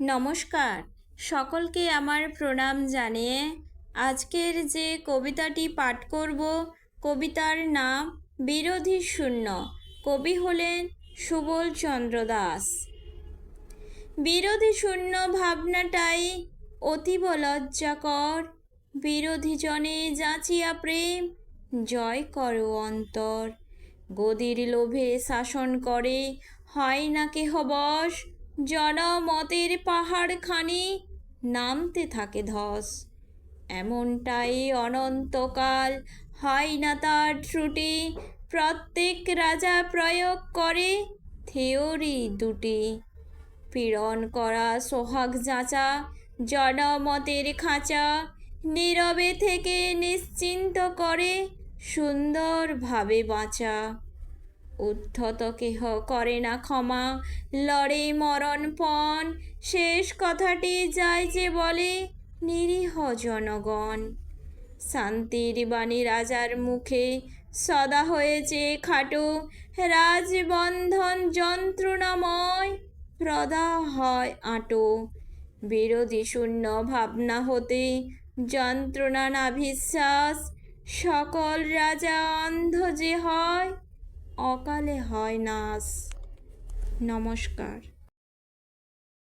নমস্কার। সকলকে আমার প্রণাম জানিয়ে আজকের যে কবিতাটি পাঠ করব, কবিতার নাম বিরোধী শূন্য। কবি হলেন সুবল চন্দ্র দাস। বিরোধী শূন্য ভাবনাটাই অতীব লজ্জাকর। বিরোধী জনে যাচিয়া প্রেম, জয় করো অন্তর। গদির লোভে শাসন করে, হয় না কেহ বশ। জনমতের পাহাড়খানি নামতে থাকে ধস। এমনটাই অনন্তকাল হয় না তার ত্রুটি। প্রত্যেক রাজা প্রয়োগ করে থিওরি দুটি। পীড়ন করা সোহাগ যাচা, জনমতের খাঁচা, নীরবে থেকে নিশ্চিন্ত করে সুন্দরভাবে বাঁচা। উদ্ধত কেহ করে না ক্ষমা। লড়ে মরণপণ শেষ কথাটি যায় যে বলে, নিরীহ জনগণ। শান্তির বাণী রাজার মুখে সদা হয়েছে খাটো। রাজবন্ধন যন্ত্রণাময়, প্রদা হয় আটো। বিরোধী শূন্য ভাবনা হতে যন্ত্রণা না বিশ্বাস সকল রাজা অন্ধ যে হয় অকালে হয় নাস নমস্কার।